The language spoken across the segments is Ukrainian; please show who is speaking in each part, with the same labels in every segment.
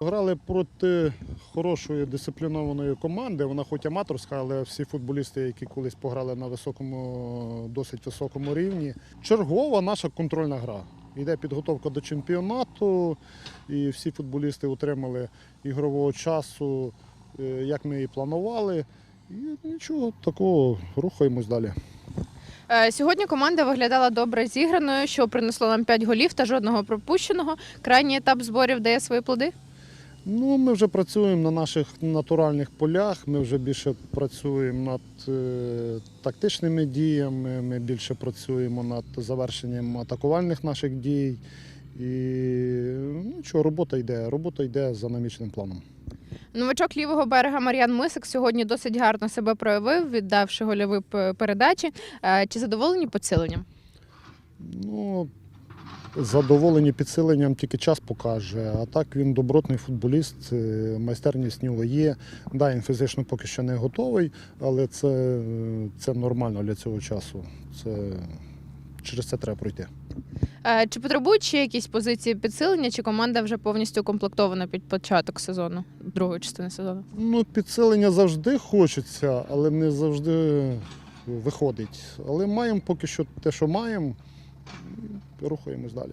Speaker 1: Грали проти хорошої дисциплінованої команди. Вона хоч аматорська, але всі футболісти, які колись пограли на високому, досить високому рівні. Чергова наша контрольна гра. Йде підготовка до чемпіонату, і всі футболісти отримали ігрового часу, е, як ми і планували. І нічого такого, рухаємось далі.
Speaker 2: Е, Сьогодні команда виглядала добре зіграною, що принесло нам 5 голів та жодного пропущеного. Крайній етап зборів дає свої плоди.
Speaker 1: Ну, ми вже працюємо на наших натуральних полях. Ми вже більше працюємо над е, тактичними діями. Ми більше працюємо над завершенням атакувальних наших дій. І ну, що, робота йде. Робота йде за наміченим планом.
Speaker 2: Новачок лівого берега Мар'ян Мисик сьогодні досить гарно себе проявив, віддавши гольові передачі. Е, Чи задоволені поціленням?
Speaker 1: Ну, задоволені підсиленням тільки час покаже. А так він добротний футболіст, е, майстерність в нього є. Да, він фізично поки що не готовий, але це, це нормально для цього часу. Це, через це треба пройти.
Speaker 2: Е, Чи потребують ще якісь позиції підсилення, чи команда вже повністю укомплектована під початок сезону, другої частини сезону?
Speaker 1: Ну, підсилення завжди хочеться, але не завжди виходить. Але маємо поки що те, що маємо, і рухаємось далі.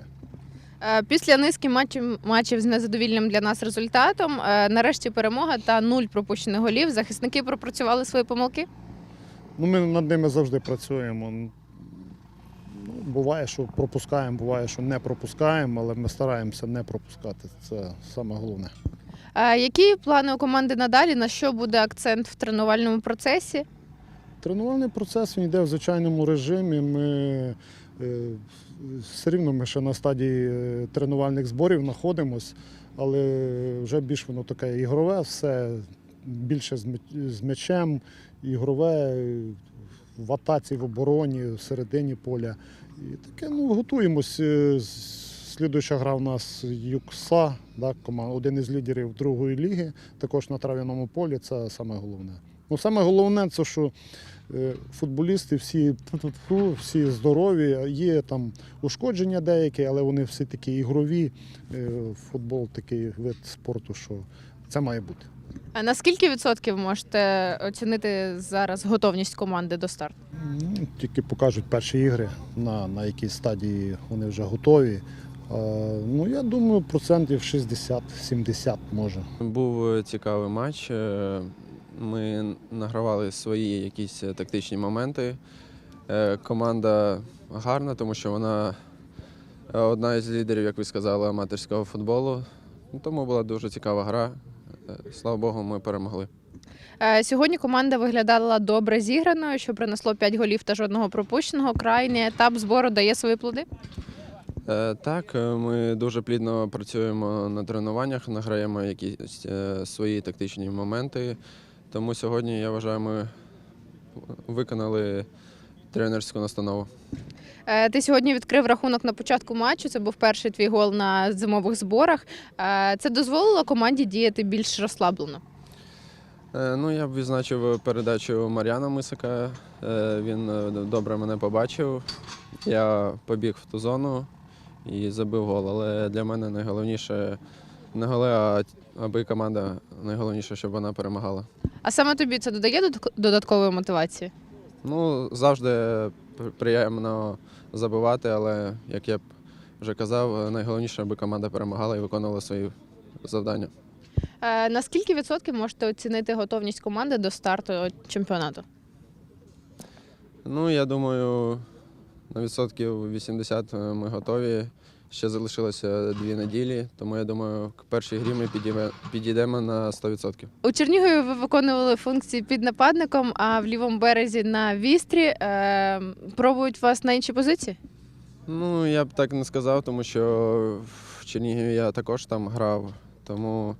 Speaker 2: Е, Після низки матчів, матчів з незадовільним для нас результатом, е, нарешті перемога та нуль пропущених голів. Захисники пропрацювали свої помилки.
Speaker 1: Ну, ми над ними завжди працюємо. Ну, буває, що пропускаємо, буває, що не пропускаємо, але ми стараємося не пропускати. Це саме головне.
Speaker 2: Е, Які плани у команди надалі? На що буде акцент в тренувальному процесі?
Speaker 1: Тренувальний процес він йде в звичайному режимі. Ми все рівно ми ще на стадії е, тренувальних зборів знаходимося, але вже більш воно таке ігрове, все більше з м'я- м'ячем, ігрове е, в атаці, в обороні, в середині поля. І таке, ну, готуємось. е, Слідуюча гра в нас Юкса, да, команда, один із лідерів другої ліги, також на трав'яному полі. Це саме головне. Ну, саме головне, це що е, футболісти всі, всі здорові, є там ушкодження деякі, але вони всі такі ігрові. Е, Футбол такий вид спорту, що це має бути.
Speaker 2: А на скільки відсотків можете оцінити зараз готовність команди до старту?
Speaker 1: Ну, Тільки покажуть перші ігри, на, на якій стадії вони вже готові. Ну, я думаю, процентів 60-70 може.
Speaker 3: Був е, цікавий матч. Ми награвали свої якісь е, тактичні моменти. Е, Команда гарна, тому що вона е, одна із лідерів, як ви сказали, аматорського футболу. Ну, Тому була дуже цікава гра. Слава Богу, ми перемогли.
Speaker 2: Сьогодні команда виглядала добре зіграною, що принесло 5 голів та жодного пропущеного. Крайній етап збору дає свої плоди.
Speaker 3: Так, ми дуже плідно працюємо на тренуваннях, награємо якісь свої тактичні моменти. Тому сьогодні, я вважаю, ми виконали тренерську настанову.
Speaker 2: Е, Ти сьогодні відкрив рахунок на початку матчу. Це був перший твій гол на зимових зборах. Е, Це дозволило команді діяти більш розслаблено.
Speaker 3: Е, Ну, я б відзначив передачу Мар'яна Мисика. Він добре мене побачив. Я побіг в ту зону і забив гол. Але для мене найголовніше не голи, а аби команда найголовніше, щоб вона перемагала.
Speaker 2: А саме тобі це додає додатк- додаткової мотивації?
Speaker 3: Ну, завжди при- приємно забивати, але як я б вже казав, найголовніше, аби команда перемагала і виконувала свої завдання.
Speaker 2: Е, На скільки відсотків можете оцінити готовність команди до старту чемпіонату?
Speaker 3: Ну, я думаю, на відсотків 80 ми готові. Ще залишилося дві неділі, тому я думаю, к першій грі ми підійме- підійдемо на 100%.
Speaker 2: У Чернігові ви виконували функції під нападником, а в лівому березі на вістрі е, пробують вас на інші позиції?
Speaker 3: Ну, я б так не сказав, тому що в Чернігові я також там грав. Тому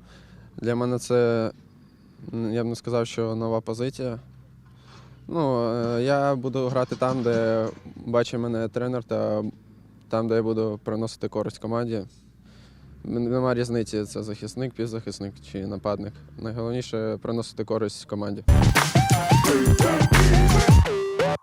Speaker 3: для мене це, м, я б не сказав, що нова позиція. Ну, е, я буду грати там, де бачить мене тренер, та там, де я буду приносити користь команді. Нема різниці, це захисник, півзахисник чи нападник. Найголовніше приносити користь команді.